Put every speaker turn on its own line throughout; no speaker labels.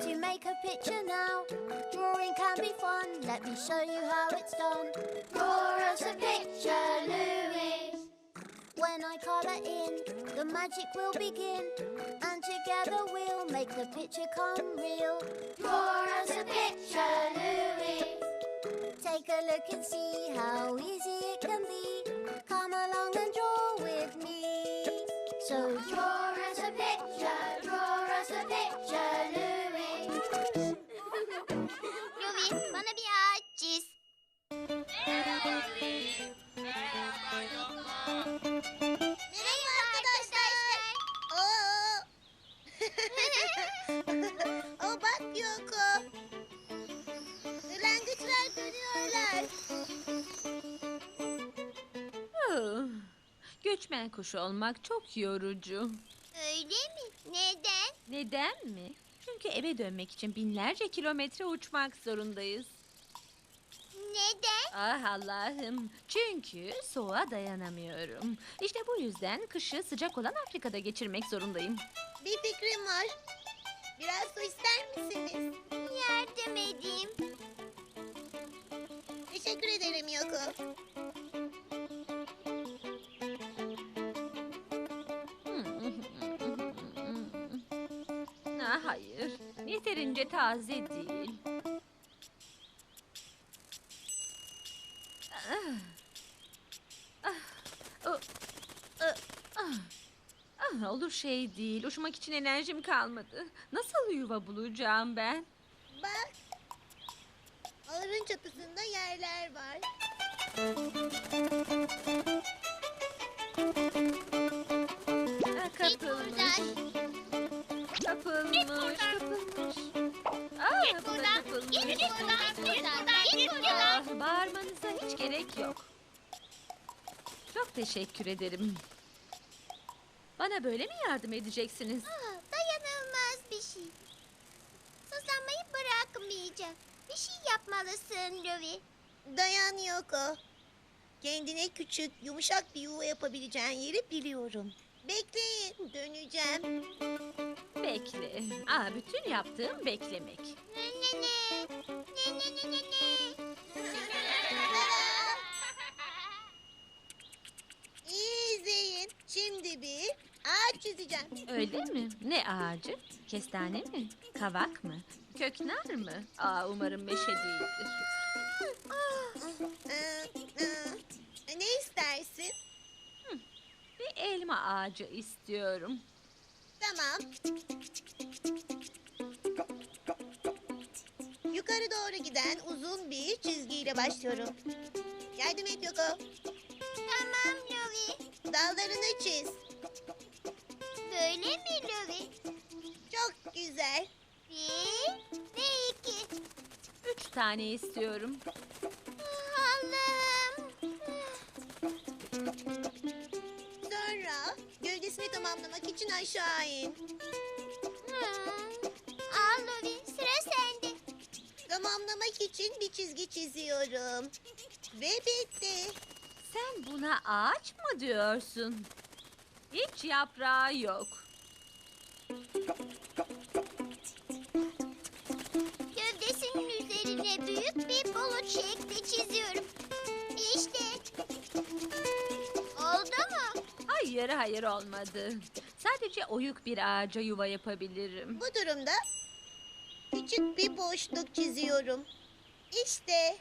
to make a picture now. Drawing can be fun. Let me show you how it's done. Draw us a picture, Louis. When I colour in, the magic will begin. And together we'll make the picture come real. Draw us a picture, Louis. Take a look and see how easy it can
Oh, Göçmen kuşu olmak çok yorucu.
Öyle mi? Neden?
Neden mi? Çünkü eve dönmek için binlerce kilometre uçmak zorundayız.
Neden?
Ah Allah'ım. Çünkü soğuğa dayanamıyorum. İşte bu yüzden kışı sıcak olan Afrika'da geçirmek zorundayım.
Bir fikrim var.
Hayır. Yeterince taze değil. Ah. Olur şey değil. Uçmak için enerjim kalmadı. Nasıl yuva bulacağım ben?
Bak. Ağırın çatısında yerler var.
Ah, kapılmış. Kapılmış, kapılmış. Ah, bu da kapılmış. Ah, bağırmanıza hiç gerek yok. Çok teşekkür ederim. Bana böyle mi yardım edeceksiniz?
Aa, dayanılmaz bir şey. Sızlanmayı bırakmayacak. Bir şey yapmalısın Louis. Dayan Yoko. Kendine küçük, yumuşak bir yuva yapabileceğin yeri biliyorum. Bekleyin, döneceğim.
Bekle. Aa, bütün yaptığım beklemek.
Ne ne ne? Ne ne ne ne ne? İyi izleyin. Şimdi bir ağaç çizeceğim.
Öyle mi? Ne ağacı? Kestane mi? Kavak mı? Köknar mı? Aa, umarım meşe değildir.
Ee, e, ne istersin?
Elma ağacı istiyorum.
Tamam. Yukarı doğru giden uzun bir çizgiyle başlıyorum. Yardım et Yoko. Tamam Louis. Dallarını çiz. Böyle mi Louis? Çok güzel. Bir ve iki.
Üç tane istiyorum.
Gövdesini tamamlamak için aşağı in. Al Lovi, sıra sende. Tamamlamak için bir çizgi çiziyorum. Ve bitti.
Sen buna ağaç mı diyorsun? Hiç yaprağı yok.
Gövdesinin üzerine büyük bir bulut şekli çiziyorum. İşte.
Hayır hayır olmadı. Sadece oyuk bir ağaca yuva yapabilirim.
Bu durumda küçük bir boşluk çiziyorum. İşte.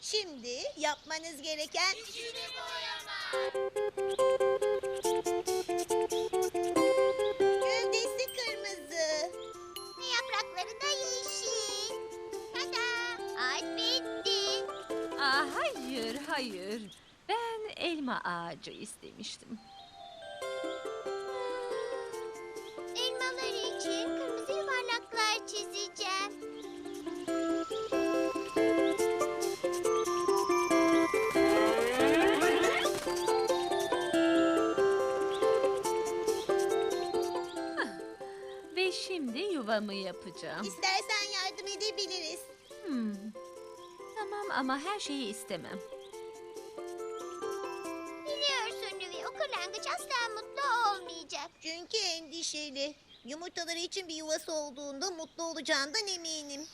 Şimdi yapmanız gereken... Gövdesi kırmızı. Ve yaprakları da yeşil. Tada! Ağaç bitti.
Aa, hayır hayır. Ben elma ağacı istemiştim. Ve şimdi yuvamı yapacağım.
İstersen yardım edebiliriz.
Hmm. Tamam ama her şeyi istemem.
Biliyorsun Louis, o kırlangıç asla mutlu olmayacak. Çünkü endişeli. Yumurtaları için bir yuvası olduğunda mutlu olacağından eminim.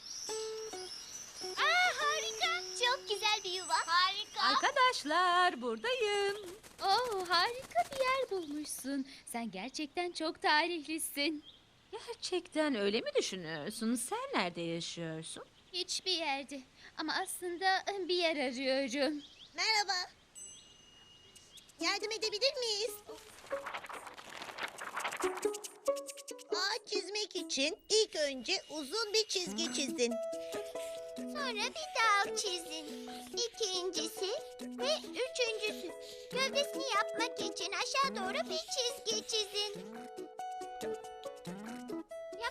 Aa, harika. Çok güzel bir yuva. Harika.
Arkadaşlar buradayım.
Oh harika bir yer bulmuşsun. Sen gerçekten çok tarihlisin.
Gerçekten öyle mi düşünüyorsun? Sen nerede yaşıyorsun?
Hiçbir yerde. Ama aslında bir yer arıyorum.
Merhaba. Yardım edebilir miyiz? Ağaç çizmek için ilk önce uzun bir çizgi çizin.
Sonra bir dağ çizin. İkincisi ve üçüncüsü. Gövdesini yapmak için aşağı doğru bir çizgi çizin.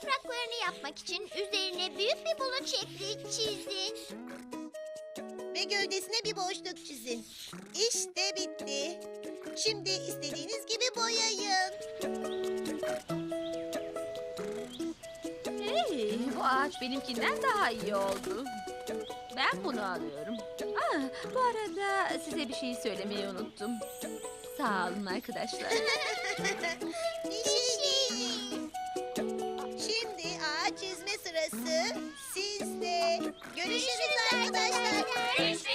Yapraklarını yapmak için üzerine büyük bir bulut şekli çizin.
Ve gövdesine bir boşluk çizin. İşte bitti. Şimdi istediğiniz gibi boyayın.
Hey, bu ağaç benimkinden daha iyi oldu. Ben bunu alıyorum. Ah, bu arada size bir şey söylemeyi unuttum. Sağ olun arkadaşlar.
Bir şey çizme sırası sizde. Görüşürüz arkadaşlar.